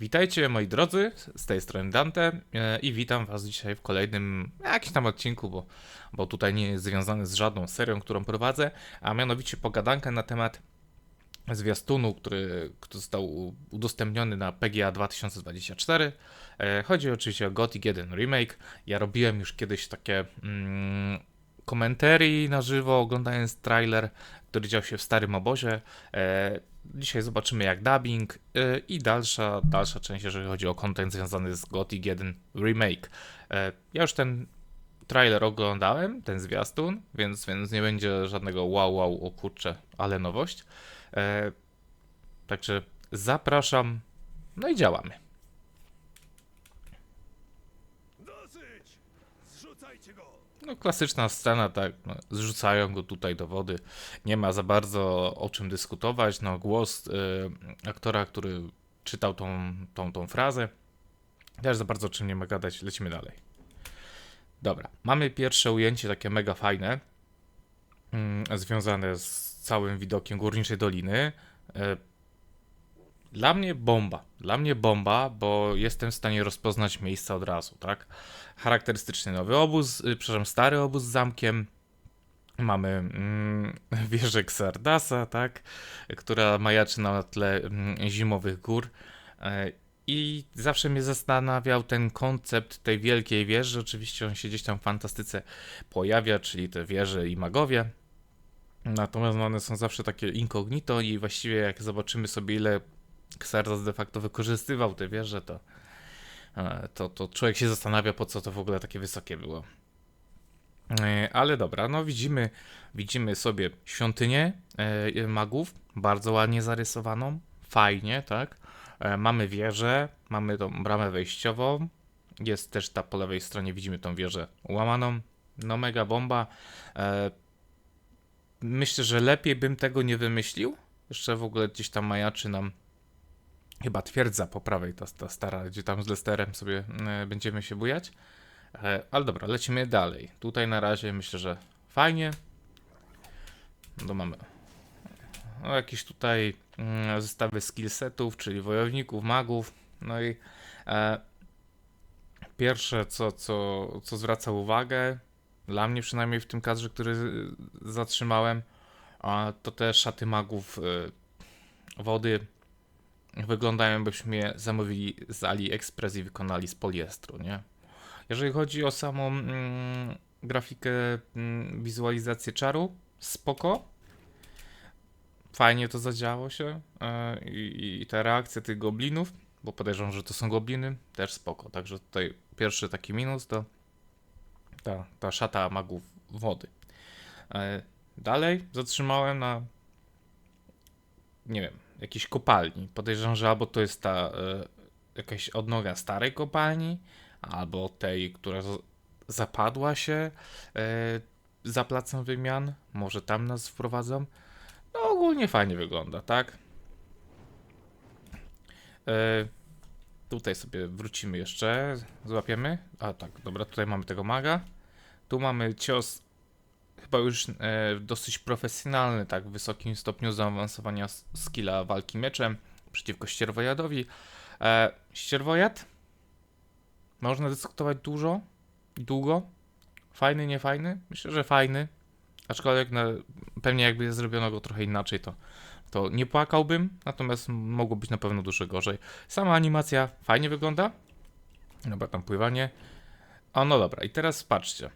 Witajcie moi drodzy, z tej strony Dante e, i witam was dzisiaj w kolejnym jakimś tam odcinku, bo, bo tutaj nie jest związany z żadną serią, którą prowadzę, a mianowicie pogadankę na temat zwiastunu, który, który został udostępniony na PGA 2024. E, Chodzi oczywiście o Gothic 1 Remake. Ja robiłem już kiedyś takie mm, na żywo, oglądając trailer, który dział się w starym obozie. Dzisiaj zobaczymy jak dubbing e, i dalsza, dalsza część, jeżeli chodzi o content związany z Gothic 1 Remake. E, Ja już ten trailer oglądałem, ten zwiastun, więc, więc nie będzie żadnego wow, wow, o kurczę, ale nowość. E, także zapraszam, no i działamy. Dosyć! Zrzucajcie go! No, klasyczna scena, tak, no, zrzucają go tutaj do wody. Nie ma za bardzo o czym dyskutować. No, głos y, aktora, który czytał tą, tą, tą frazę, też za bardzo o czym nie ma gadać. Lecimy dalej. Dobra, mamy pierwsze ujęcie takie mega fajne, mm, związane z całym widokiem Górniczej Doliny. E, Dla mnie bomba. Dla mnie bomba, bo jestem w stanie rozpoznać miejsca od razu, tak? Charakterystyczny nowy obóz, y, przepraszam, stary obóz z zamkiem. Mamy mm, wieżę Xardasa, tak? Która majaczy na tle mm, zimowych gór. E, I zawsze mnie zastanawiał ten koncept tej wielkiej wieży. Oczywiście on się gdzieś tam w fantastyce pojawia, czyli te wieże i magowie. Natomiast no, one są zawsze takie incognito i właściwie jak zobaczymy sobie ile Xardas de facto wykorzystywał te wieże, to, e, to, to człowiek się zastanawia po co to w ogóle takie wysokie było. E, Ale dobra, no widzimy, widzimy sobie świątynię e, magów, bardzo ładnie zarysowaną, fajnie, tak? Mamy wieżę, mamy tą bramę wejściową, jest też ta po lewej stronie, widzimy tą wieżę łamaną, no mega bomba. Myślę, że lepiej bym tego nie wymyślił. Jeszcze w ogóle gdzieś tam majaczy nam chyba twierdza po prawej, ta, ta stara, gdzie tam z Lesterem sobie e, będziemy się bujać. E, ale dobra, lecimy dalej. Tutaj na razie myślę, że fajnie. No mamy no, jakieś tutaj mm, zestawy skillsetów, czyli wojowników, magów. No i e, pierwsze, co, co, co zwraca uwagę, dla mnie przynajmniej w tym kadrze, który zatrzymałem, a to te szaty magów y, wody wyglądają jakbyśmy je zamówili z AliExpress i wykonali z poliestru, nie? Jeżeli chodzi o samą mm, grafikę, mm, wizualizację czaru, spoko. Fajnie to zadziało się e, i, i te reakcje tych goblinów, bo podejrzewam, że to są gobliny, też spoko. Także tutaj pierwszy taki minus to ta, ta szata magów wody. E, dalej zatrzymałem na nie wiem, jakiejś kopalni. Podejrzewam, że albo to jest ta e, jakaś odnoga starej kopalni, albo tej, która zapadła się e, za placem wymian. Może tam nas wprowadzą. No ogólnie fajnie wygląda, tak? E, tutaj sobie wrócimy jeszcze, złapiemy. A tak, dobra, tutaj mamy tego maga. Tu mamy cios chyba już e, dosyć profesjonalny, tak, w wysokim stopniu zaawansowania skilla walki mieczem przeciwko ścierwojadowi. E, ścierwojad? Można dyskutować dużo i długo. Fajny, niefajny? Myślę, że fajny. Aczkolwiek na, pewnie jakby zrobiono go trochę inaczej, to, to nie płakałbym, natomiast mogło być na pewno dużo gorzej. Sama animacja fajnie wygląda. Dobra, tam pływanie. O, no dobra, i teraz patrzcie.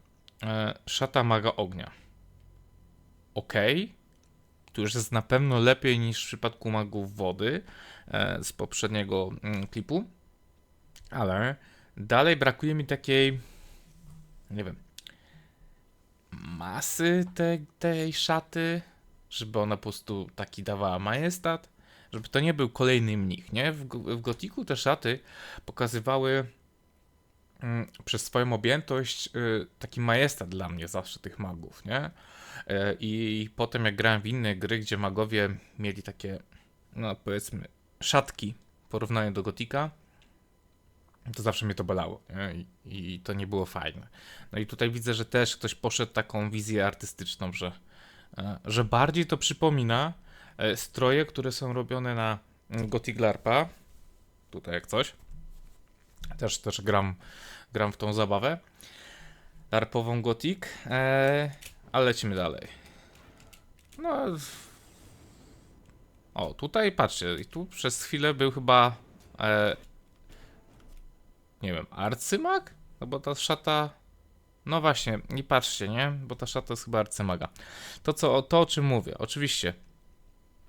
E, szata maga ognia. Okej. Tu już jest na pewno lepiej niż w przypadku magów wody e, z poprzedniego mm, klipu. Ale dalej brakuje mi takiej, nie wiem, masy tej, tej szaty, żeby ona po prostu taki dawała majestat, żeby to nie był kolejny mnich, nie? W, w gotiku te szaty pokazywały przez swoją objętość y, taki majestat dla mnie zawsze tych magów, nie? E, I potem jak grałem w inne gry, gdzie magowie mieli takie, no powiedzmy, szatki w porównaniu do Gotika, to zawsze mnie to bolało? I, i to nie było fajne. No i tutaj widzę, że też ktoś poszedł taką wizję artystyczną, że, e, że bardziej to przypomina e, stroje, które są robione na mm, Gothic LARPa. tutaj jak coś. Też, też gram, gram w tą zabawę. Darpową Gothic. E, ale lecimy dalej. No. O, tutaj patrzcie, i tu przez chwilę był chyba. E, nie wiem, arcymak? No bo ta szata. No właśnie, nie patrzcie, nie? Bo ta szata jest chyba arcymaga. To, co, to o czym mówię, oczywiście.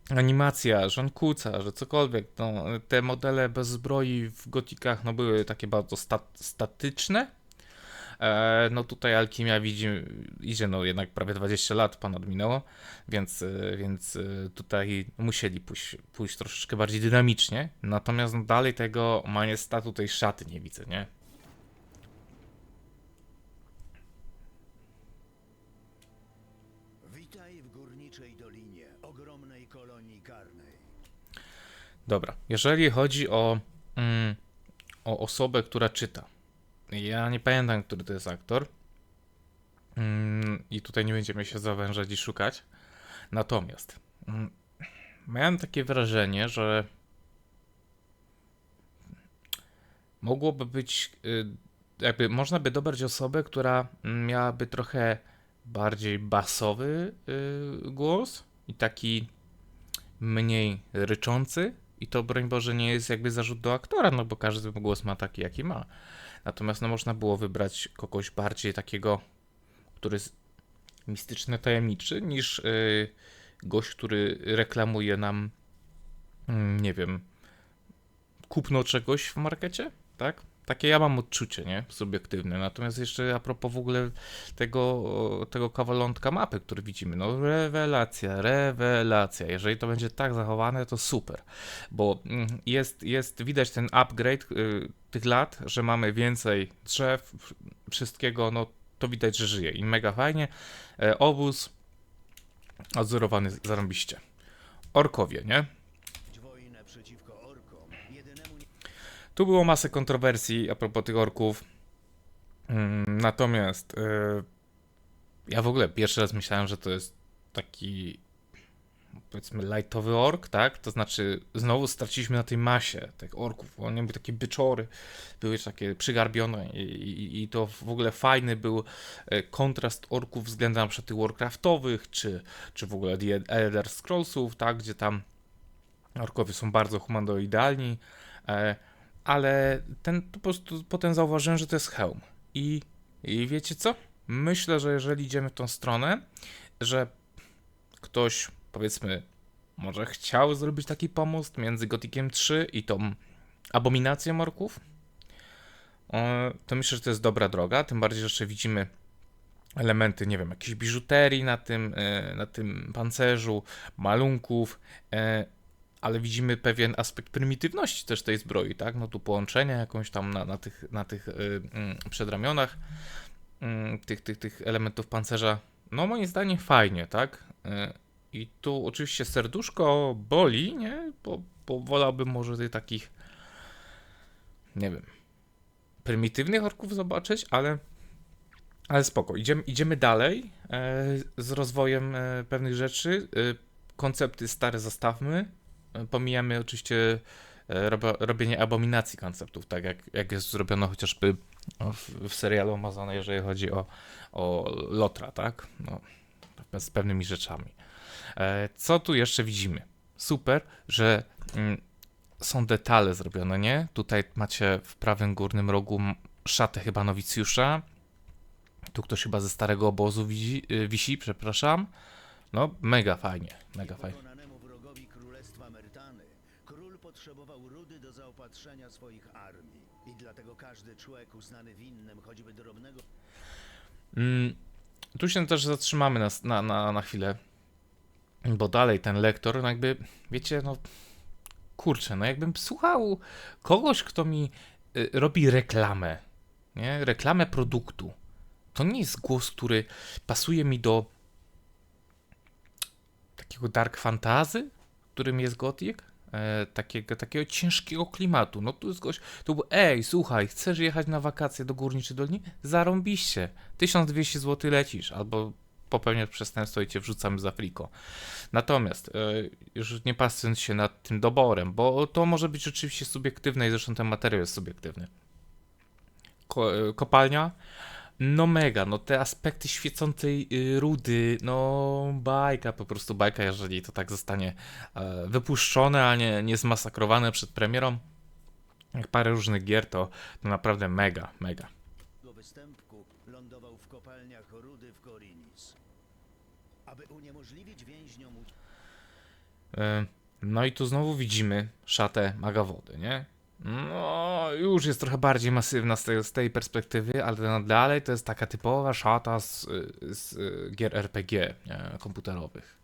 Animacja, kłóca, że cokolwiek. No, te modele bez zbroi w gotikach no, były takie bardzo sta- statyczne. E, no tutaj Alchemia widzi, idzie no jednak prawie 20 lat ponad minęło, więc, e, więc e, tutaj musieli pójść, pójść troszeczkę bardziej dynamicznie. Natomiast dalej tego majestatu tej szaty nie widzę, nie? Kolonii karnej. Dobra, jeżeli chodzi o, mm, o osobę, która czyta. Ja nie pamiętam, który to jest aktor. Mm, I tutaj nie będziemy się zawężać i szukać. Natomiast mm, miałem takie wrażenie, że mogłoby być, y, jakby można by dobrać osobę, która miałaby trochę bardziej basowy y, głos i taki mniej ryczący. I to broń Boże nie jest jakby zarzut do aktora, no bo każdy głos ma taki, jaki ma. Natomiast no można było wybrać kogoś bardziej takiego, który jest mistyczny, tajemniczy, niż y, gość, który reklamuje nam, mm, nie wiem, kupno czegoś w markecie, tak? Takie ja mam odczucie, nie? Subiektywne. Natomiast jeszcze a propos w ogóle tego, tego kawalątka mapy, który widzimy, no rewelacja, rewelacja. Jeżeli to będzie tak zachowane, to super. Bo mm, jest, jest widać ten upgrade y, tych lat, że mamy więcej drzew, wszystkiego, no to widać, że żyje. I mega fajnie. E, obóz odzorowany zarąbiście. Orkowie, nie? Wojnę przeciwko orkom, jedynemu nie... Tu było masę kontrowersji a propos tych orków. Mm, Natomiast e, ja w ogóle pierwszy raz myślałem, że to jest taki powiedzmy lightowy ork, tak? To znaczy znowu straciliśmy na tej masie tych orków. One były takie byczory, były takie przygarbione i, i, i to w ogóle fajny był e, kontrast orków względem na tych warcraftowych, czy, czy w ogóle The Elder Scrollsów, tak? Gdzie tam orkowie są bardzo humanoidalni. Ale ten po prostu potem zauważyłem, że to jest hełm. I, I wiecie co? Myślę, że jeżeli idziemy w tą stronę, że ktoś powiedzmy może chciał zrobić taki pomost między Gotikiem 3 i tą abominacją orków, to myślę, że to jest dobra droga. Tym bardziej, że jeszcze widzimy elementy, nie wiem, jakiejś biżuterii na tym, e, na tym pancerzu, malunków, e, ale widzimy pewien aspekt prymitywności też tej zbroi, tak? No tu połączenia jakąś tam na, na tych, na tych y, mm, przedramionach mm, tych, tych, tych elementów pancerza. No moim zdaniem fajnie, tak? Y, I tu oczywiście serduszko boli, nie? Bo, bo wolałbym może tych takich, nie wiem, prymitywnych orków zobaczyć, ale ale spoko. Idziemy, idziemy dalej e, z rozwojem e, pewnych rzeczy. E, koncepty stare zostawmy. E, Pomijamy oczywiście e, robienie abominacji konceptów, tak jak, jak jest zrobiono chociażby w, w serialu Amazona, jeżeli chodzi o, o Lotra, tak? No, z pewnymi rzeczami. E, co tu jeszcze widzimy? Super, że mm, są detale zrobione, nie? Tutaj macie w prawym górnym rogu szatę chyba nowicjusza. Tu ktoś chyba ze starego obozu wisi, y, wisi przepraszam. No, mega fajnie, mega fajnie. Zaopatrzenia swoich armii. I dlatego każdy człowiek uznany winnym choćby drobnego Mm, tu się też zatrzymamy na, na, na, na chwilę, bo dalej ten lektor, no jakby, wiecie, no kurczę, no jakbym słuchał kogoś, kto mi y, robi reklamę, nie? Reklamę produktu. To nie jest głos, który pasuje mi do takiego dark fantazy, którym jest Gothic. E, takiego, takiego ciężkiego klimatu. No tu jest gość, tu był, ej, słuchaj, chcesz jechać na wakacje do Górniczej Doliny? Zarąbiście. 1200 zł lecisz, albo popełniasz przestępstwo i cię wrzucamy za friko. Natomiast, e, już nie patrząc się nad tym doborem, bo to może być rzeczywiście subiektywne i zresztą ten materiał jest subiektywny. Ko, e, kopalnia, no mega, no te aspekty świecącej y, rudy, no bajka, po prostu bajka, jeżeli to tak zostanie e, wypuszczone, a nie, nie zmasakrowane przed premierą. Jak parę różnych gier, to, to naprawdę mega, mega. Występku lądował w kopalniach rudy w Korinis. Aby uniemożliwić więźniom E, No i tu znowu widzimy szatę maga wody, nie? No, już jest trochę bardziej masywna z tej, z tej perspektywy, ale no dalej to jest taka typowa szata z, z gier RPG nie, komputerowych.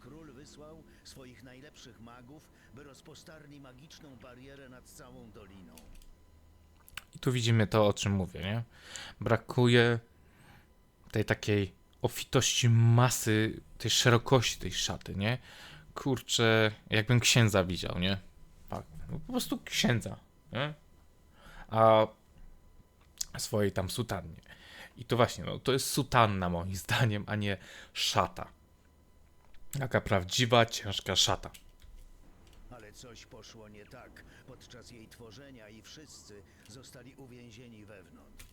król wysłał swoich najlepszych magów, by rozpostarli magiczną barierę nad całą doliną. I tu widzimy to, o czym mówię, nie? Brakuje tej takiej obfitości masy, tej szerokości tej szaty, nie? Kurczę, jakbym księdza widział, nie? Po prostu księdza, nie? A swojej tam sutannie. I to właśnie, no to jest sutanna moim zdaniem, a nie szata. Taka prawdziwa, ciężka szata. Ale coś poszło nie tak podczas jej tworzenia i wszyscy zostali uwięzieni wewnątrz.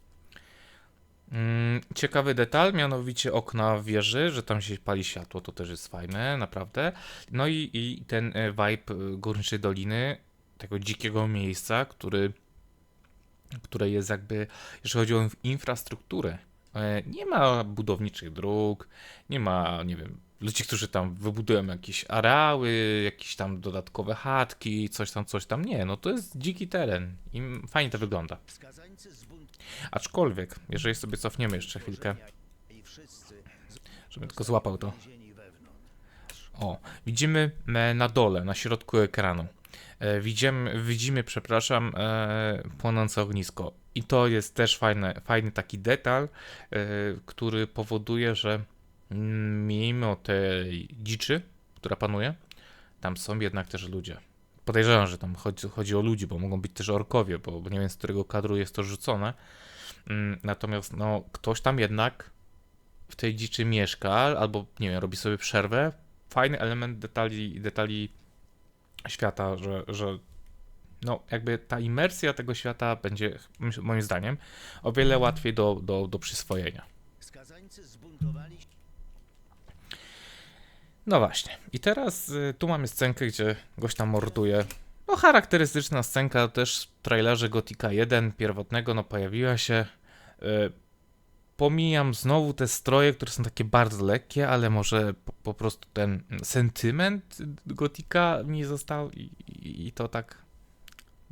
Mm, Ciekawy detal, mianowicie okna wieży, że tam się pali światło, to też jest fajne, naprawdę. No i, i ten e, vibe e, Górniczej Doliny, tego dzikiego miejsca, który, które jest jakby, jeżeli chodzi o infrastrukturę, e, nie ma budowniczych dróg, nie ma, nie wiem, ludzi, którzy tam wybudują jakieś areały, jakieś tam dodatkowe chatki, coś tam, coś tam. Nie, no to jest dziki teren i fajnie to wygląda. Aczkolwiek, jeżeli sobie cofniemy jeszcze chwilkę, żebym tylko złapał to. O, widzimy e, na dole, na środku ekranu. E, Widzimy, widzimy, przepraszam, e, płonące ognisko. I to jest też fajne, fajny taki detal, e, który powoduje, że mm, mimo tej dziczy, która panuje, tam są jednak też ludzie. Podejrzewam, że tam chodzi, chodzi o ludzi, bo mogą być też orkowie, bo, nie wiem z którego kadru jest to rzucone. Mm, Natomiast no, ktoś tam jednak w tej dziczy mieszka, albo nie wiem, robi sobie przerwę. Fajny element detali, detali świata, że, że no, jakby ta imersja tego świata będzie, moim zdaniem, o wiele łatwiej do, do, do przyswojenia. No właśnie. I teraz y, tu mamy scenkę, gdzie gość tam morduje. No charakterystyczna scenka też w trailerze Gotika 1 pierwotnego, no pojawiła się. Y, pomijam znowu te stroje, które są takie bardzo lekkie, ale może po, po prostu ten sentyment Gotika mi został i, i, i to tak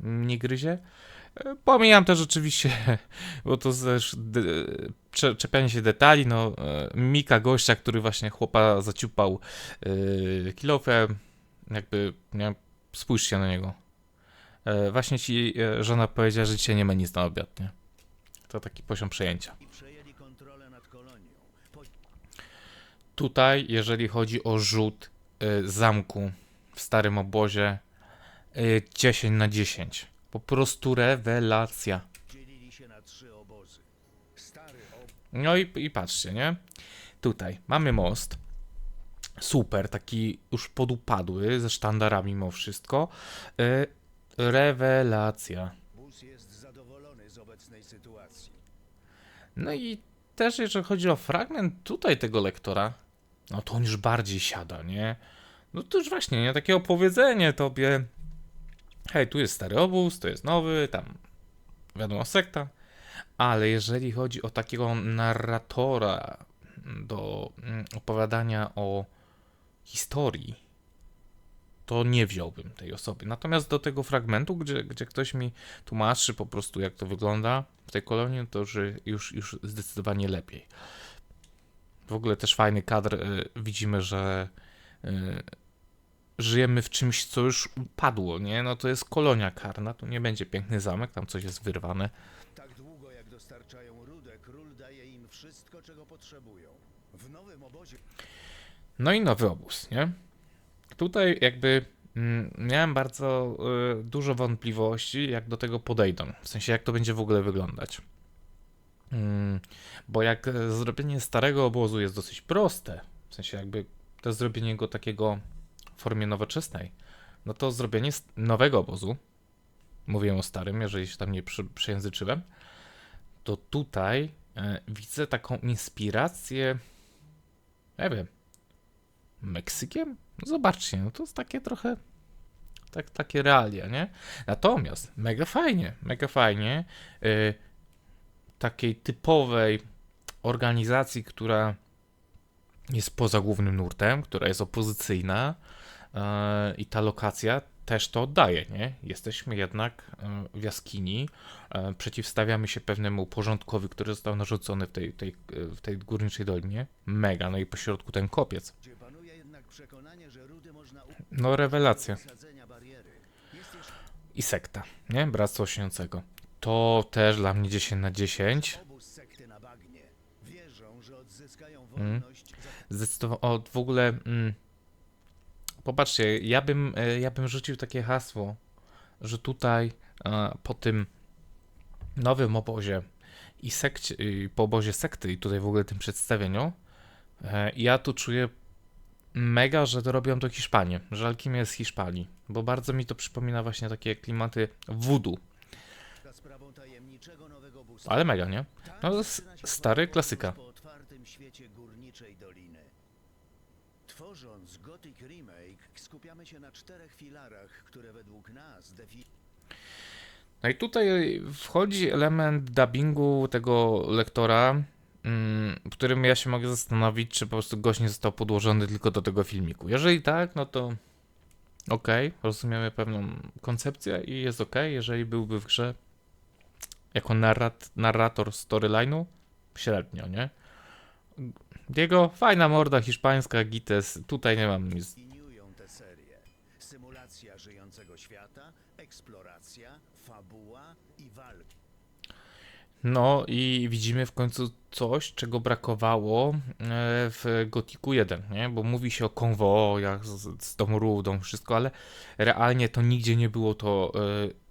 nie gryzie. Y, Pomijam też oczywiście, bo to też de, cze, czepianie się detali, no y, mika gościa, który właśnie chłopa zaciupał yy, kilofem, jakby, nie, spójrzcie na niego. E, właśnie ci e, żona powiedziała, że dzisiaj nie ma nic na obiad, nie? To taki poziom przejęcia. i przejęli kontrolę nad kolonią. Po Tutaj, jeżeli chodzi o rzut y, zamku w starym obozie, y, 10 na 10. Po prostu rewelacja. No i, i patrzcie, nie? Tutaj mamy most. Super, taki już podupadły, ze sztandarami mimo wszystko. Y, rewelacja. jest zadowolony z obecnej sytuacji. No i też jeżeli chodzi o fragment tutaj tego lektora, no to on już bardziej siada, nie? No to już właśnie, nie? Takie opowiedzenie tobie, hej, tu jest stary obóz, to jest nowy, tam wiadomo, sekta, ale jeżeli chodzi o takiego narratora do mm, opowiadania o historii, to nie wziąłbym tej osoby. Natomiast do tego fragmentu, gdzie, gdzie ktoś mi tłumaczy po prostu, jak to wygląda w tej kolonii, to już, już zdecydowanie lepiej. W ogóle też fajny kadr. y, Widzimy, że y, żyjemy w czymś, co już upadło, nie? No to jest kolonia karna, tu nie będzie piękny zamek, tam coś jest wyrwane. Tak długo jak dostarczają rudę, król daje im wszystko, czego potrzebują. W nowym obozie No i nowy obóz, nie? Tutaj jakby mm, miałem bardzo y, dużo wątpliwości, jak do tego podejdą. W sensie, jak to będzie w ogóle wyglądać. Mm, bo jak e, zrobienie starego obozu jest dosyć proste, w sensie jakby to zrobienie go takiego w formie nowoczesnej, no to zrobienie nowego obozu, mówię o starym, jeżeli się tam nie przejęzyczyłem, to tutaj e, widzę taką inspirację, nie wiem, Meksykiem? No zobaczcie, no to jest takie trochę tak, takie realia, nie? Natomiast mega fajnie, mega fajnie y, takiej typowej organizacji, która jest poza głównym nurtem, która jest opozycyjna y, i ta lokacja też to oddaje, nie? Jesteśmy jednak y, w jaskini, y, przeciwstawiamy się pewnemu porządkowi, który został narzucony w tej, tej, w tej górniczej dolinie. Mega, no i pośrodku ten kopiec. No rewelacja. I sekta, nie? Bractwo Śniącego. To też dla mnie 10 na 10. obóz sekty na bagnie. Wierzą, że odzyskają Mm. Zdecydowanie, w ogóle, mm, popatrzcie, ja bym, e, ja bym rzucił takie hasło, że tutaj e, po tym nowym obozie i sekcie, i po obozie sekty i tutaj w ogóle tym przedstawieniu, e, ja tu czuję mega, że to robią to Hiszpanie, że alchimia jest Hiszpanii, bo bardzo mi to przypomina właśnie takie klimaty voodoo, za sprawą tajemniczego nowego bóstwa. Ale mega, nie? No to stary klasyka. Po otwartym świecie górniczej doliny. Tworząc Gothic Remake, skupiamy się na czterech filarach, które według nas No i tutaj wchodzi element dubbingu tego lektora, mm, w którym ja się mogę zastanowić, czy po prostu gość nie został podłożony tylko do tego filmiku. Jeżeli tak, no to okej, rozumiemy pewną koncepcję i jest okej. Jeżeli byłby w grze jako narrat narrator storyline'u, średnio, nie? Diego, fajna morda hiszpańska, Gites, tutaj nie mam nic. tę serię. Symulacja żyjącego świata, eksploracja, fabuła i walki. No i widzimy w końcu coś, czego brakowało e, w Gotiku 1, nie? Bo mówi się o konwojach z, z tą rudą, wszystko, ale realnie to nigdzie nie było to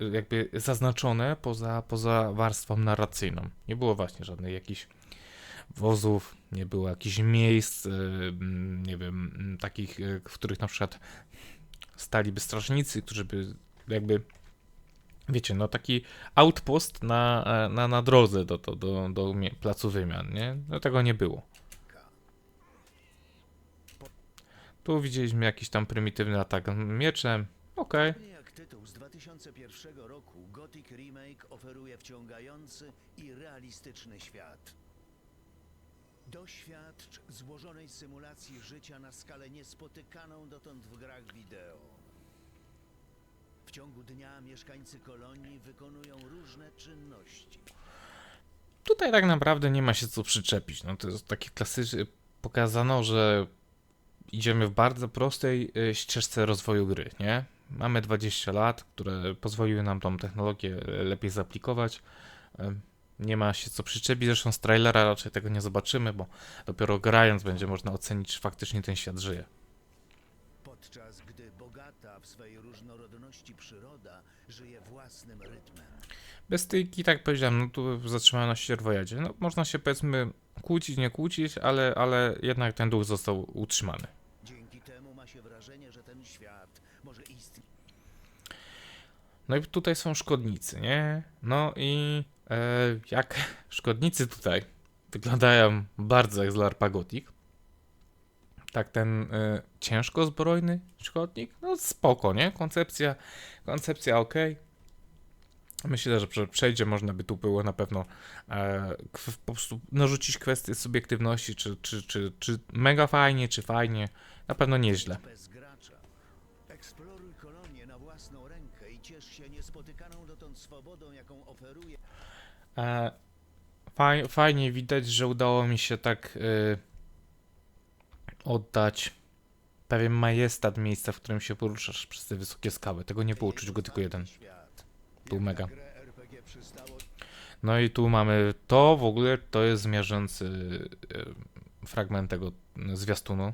e, jakby zaznaczone poza, poza warstwą narracyjną. Nie było właśnie żadnych jakichś wozów, nie było jakichś miejsc, e, nie wiem, takich, w których na przykład staliby strażnicy, którzy by jakby wiecie, no taki outpost na, e, na, na drodze do, do, do, do placu wymian, nie? No tego nie było. Tu widzieliśmy jakiś tam prymitywny atak mieczem. Okej. Podobnie jak tytuł z 2001 roku, Gothic Remake oferuje wciągający i realistyczny świat. Doświadcz złożonej symulacji życia na skalę niespotykaną dotąd w grach wideo. W ciągu dnia mieszkańcy kolonii wykonują różne czynności. Tutaj tak naprawdę nie ma się co przyczepić. No to jest takie klasyczne. Pokazano, że idziemy w bardzo prostej e, ścieżce rozwoju gry, nie? Mamy 20 lat, które pozwoliły nam tą technologię e, lepiej zaaplikować. Nie ma się co przyczepić, zresztą z trailera raczej tego nie zobaczymy, bo dopiero grając będzie można ocenić, czy faktycznie ten świat żyje. Podczas gdy bogata w swej różnorodności przyroda żyje własnym rytmem. Bez tyki, tak powiedziałem, no tu zatrzymałem na ścierwojadzie. No można się powiedzmy kłócić, nie kłócić, ale, ale jednak ten duch został utrzymany. Dzięki temu ma się wrażenie, że ten świat może istnieć. No i tutaj są szkodnicy, nie? No i e, jak szkodnicy tutaj wyglądają bardzo jak z LARPa Gothic. Tak ten e, ciężko zbrojny szkodnik, no spoko, nie? Koncepcja, koncepcja ok. Myślę, że prze- przejdzie, można by tu było na pewno e, po prostu narzucić kwestię subiektywności, czy, czy, czy, czy mega fajnie, czy fajnie. Na pewno nieźle. bez gracza. Eksploruj kolonię na własną rękę i ciesz się niespotykaną dotąd swobodą, jaką oferuje E, faj, fajnie widać, że udało mi się tak y, oddać pewien majestat miejsca, w którym się poruszasz przez te wysokie skały. Tego nie było czuć go tylko jeden. świat. Był Jak na mega. No i tu mamy to w ogóle, to jest zmierzający y, fragment tego zwiastunu.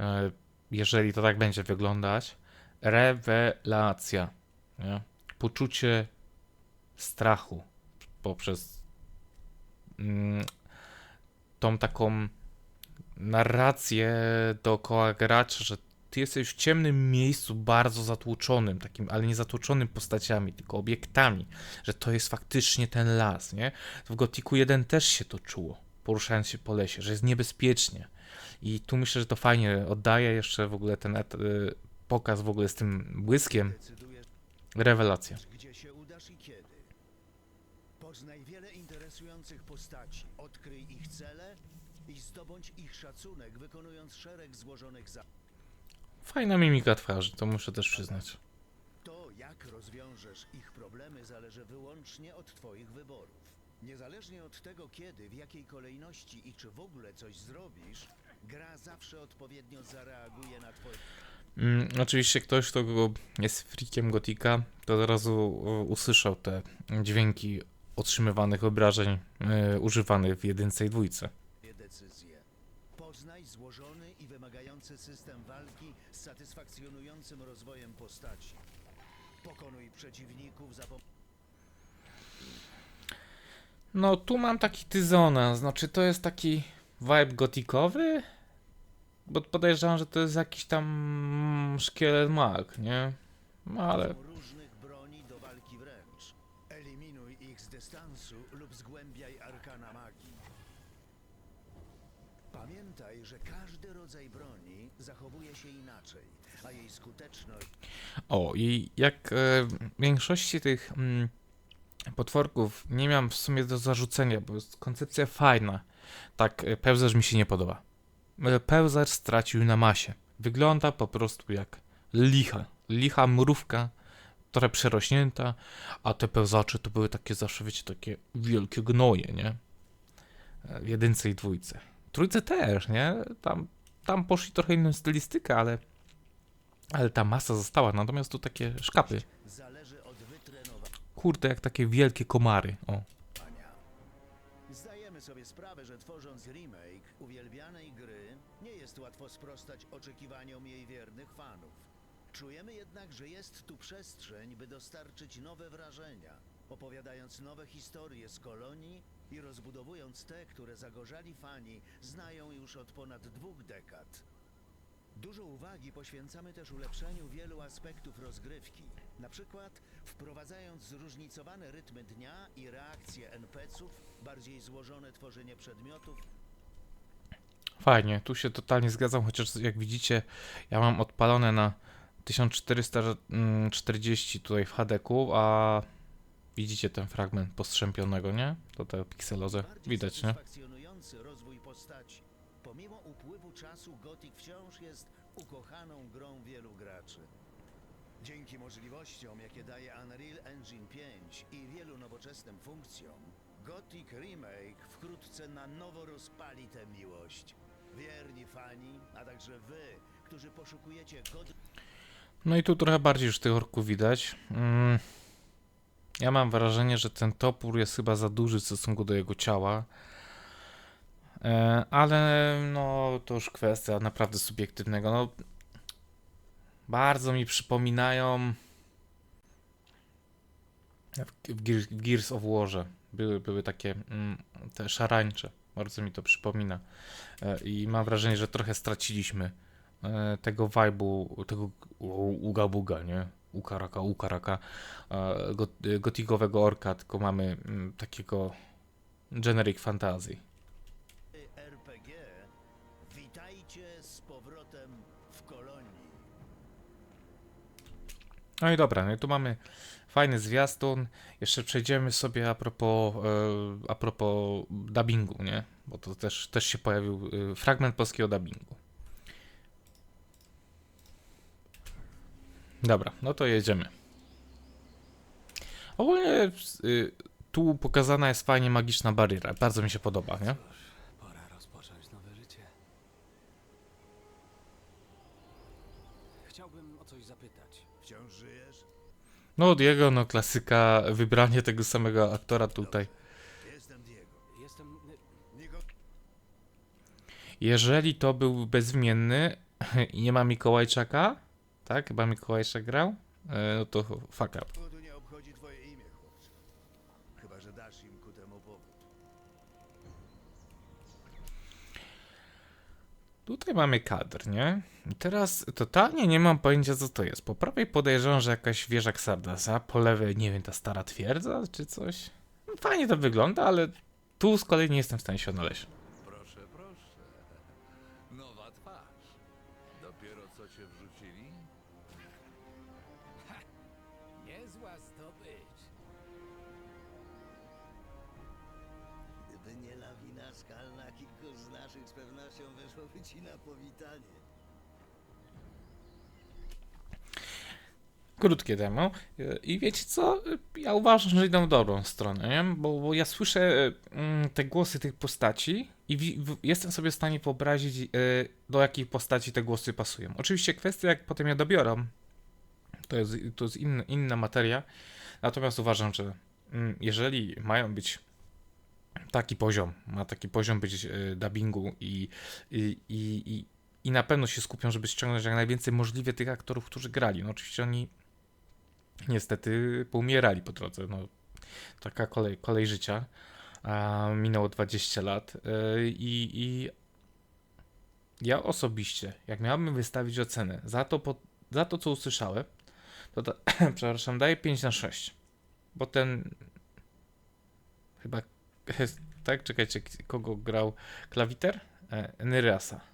E, jeżeli to tak będzie wyglądać, rewelacja. Nie? Poczucie strachu poprzez mm, tą taką narrację dookoła gracza, że ty jesteś w ciemnym miejscu, bardzo zatłoczonym, takim, ale nie zatłoczonym postaciami, tylko obiektami, że to jest faktycznie ten las, nie? W Gotiku 1 też się to czuło, poruszając się po lesie, że jest niebezpiecznie. I tu myślę, że to fajnie oddaje jeszcze w ogóle ten y, pokaz w ogóle z tym błyskiem. Rewelacja. gdzie się udasz i kiedy. Poznaj wiele interesujących postaci, odkryj ich cele i zdobądź ich szacunek, wykonując szereg złożonych zadań. Fajna mimika twarzy, to muszę też przyznać. To, jak rozwiążesz ich problemy, zależy wyłącznie od Twoich wyborów. Niezależnie od tego, kiedy, w jakiej kolejności i czy w ogóle coś zrobisz, gra zawsze odpowiednio zareaguje na Twoje. Mm, oczywiście ktoś, kto jest freakiem Gotika, to od razu e, usłyszał te dźwięki otrzymywanych obrażeń e, używanych w jedynce i dwójce. Decyzje. Poznaj złożony i wymagający system walki z satysfakcjonującym rozwojem postaci. Pokonuj przeciwników za pomocą. No tu mam taki dysonans, znaczy to jest taki vibe gotikowy, bo podejrzewam, że to jest jakiś tam szkielet mag, nie? No ale różnych broni do walki wręcz. Eliminuj ich z dystansu lub zgłębiaj arkana magii. Pamiętaj, że każdy rodzaj broni zachowuje się inaczej, a jej skuteczność O, i jak e, większości tych mm, potworków nie miałem w sumie do zarzucenia, bo jest koncepcja fajna. Tak, e, pełzarz mi się nie podoba. E, Pełzarz stracił na masie. Wygląda po prostu jak licha. Licha mrówka, trochę przerośnięta, a te pełzacze to były takie zawsze, wiecie, takie wielkie gnoje, nie? E, W jedynce i dwójce. Trójce też, nie? Tam, tam poszli trochę inną stylistykę, ale ale ta masa została, natomiast tu takie szkapy. Kurde, jak takie wielkie komary. O. Zdajemy sobie sprawę, że tworząc remake uwielbianej gry, nie jest łatwo sprostać oczekiwaniom jej wiernych fanów. Czujemy jednak, że jest tu przestrzeń, by dostarczyć nowe wrażenia, opowiadając nowe historie z kolonii i rozbudowując te, które zagorzali fani znają już od ponad dwóch dekad. Dużo uwagi poświęcamy też ulepszeniu wielu aspektów rozgrywki, na przykład wprowadzając zróżnicowane rytmy dnia i reakcje NPC-ów, bardziej złożone tworzenie przedmiotów Fajnie, tu się totalnie zgadzam, chociaż jak widzicie, ja mam odpalone na 1440 tutaj w HDQ, a widzicie ten fragment postrzępionego, nie? To te bardziej Widać, nie? rozwój postaci. Pomimo upływu czasu Gothic wciąż jest ukochaną grą wielu graczy. Dzięki możliwościom, jakie daje Unreal Engine 5 i wielu nowoczesnym funkcjom, Gothic Remake wkrótce na nowo rozpali tę miłość. Wierni fani, a także wy, którzy poszukujecie god No i tu trochę bardziej już tych orków widać. Mm. Ja mam wrażenie, że ten topór jest chyba za duży w stosunku do jego ciała. E, ale no to już kwestia naprawdę subiektywnego. No, bardzo mi przypominają w, Gears, of Warze. Były, były takie mm, te szarańcze. Bardzo mi to przypomina. E, I mam wrażenie, że trochę straciliśmy e, tego vibe'u, tego uga buga, nie? Ukaraka, ukaraka, e, go, gotikowego orka, tylko mamy mm, takiego generic fantasy. RPG. Witajcie z powrotem w kolonii. No i dobra, no i tu mamy fajny zwiastun. Jeszcze przejdziemy sobie a propos, e, a propos dubbingu, nie? Bo to też, też się pojawił e, fragment polskiego dubbingu. Dobra, no to jedziemy. Ogólnie y, tu pokazana jest fajnie magiczna bariera. Bardzo mi się podoba, nie? Pora rozpocząć nowe życie. Chciałbym o coś zapytać. Wciąż żyjesz? No Diego, no klasyka, wybranie tego samego aktora tutaj. Jestem Diego. Jestem. Jeżeli to był bezimienny i nie ma Mikołajczaka, tak? Chyba Mikołajszek grał? E, no to fuck up. Nie obchodzi twoje imię, chłopcze. Chyba, że dasz im ku temu powód. Tutaj mamy kadr, nie? I teraz totalnie nie mam pojęcia, co to jest. Po prawej podejrzewam, że jakaś wieża Xardasa, po lewej, nie wiem, ta stara twierdza, czy coś. No, fajnie to wygląda, ale tu z kolei nie jestem w stanie się odnaleźć. Krótkie demo. I wiecie co? Ja uważam, że idą w dobrą stronę, nie? Bo, bo ja słyszę mm, te głosy tych postaci i jestem sobie w stanie wyobrazić, y, do jakiej postaci te głosy pasują. Oczywiście kwestia, jak potem je dobiorą, to jest, to jest inna, inna materia. Natomiast uważam, że mm, jeżeli mają być taki poziom, ma taki poziom być y, dubbingu i, i, i, i, i na pewno się skupią, żeby ściągnąć jak najwięcej możliwie tych aktorów, którzy grali. No oczywiście oni niestety poumierali po drodze. No, taka kolej, kolej życia. A, minęło 20 lat y, i, i ja osobiście, jak miałbym wystawić ocenę za to, po, za to co usłyszałem, to da, przepraszam, daję 5 na 6. Bo ten chyba tak, czekajcie, kogo grał klawiter? E, Nyrasa.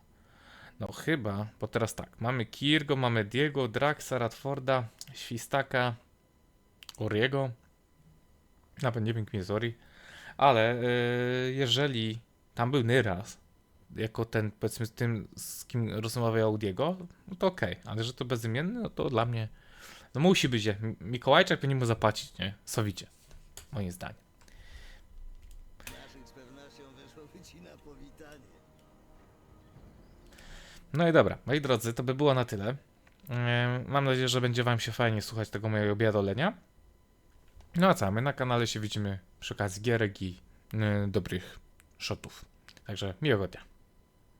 No chyba, bo teraz tak, mamy Kirgo, mamy Diego, Draxa, Radforda, Świstaka, Oriego, nawet nie wiem kim jest Ori, ale e, jeżeli tam był Nyras, jako ten, powiedzmy, z tym, z kim rozmawiał Diego, no to okej, ale że to bezimienny, no to dla mnie, no musi być, Mikołajczak powinien mu zapłacić, nie? Sowicie, moim zdaniem. No i dobra, moi drodzy, to by było na tyle. Em, Mam nadzieję, że będzie Wam się fajnie słuchać tego mojego biadolenia. No a co, my na kanale się widzimy przy okazji gierek i y, dobrych shotów. Także miłego dnia.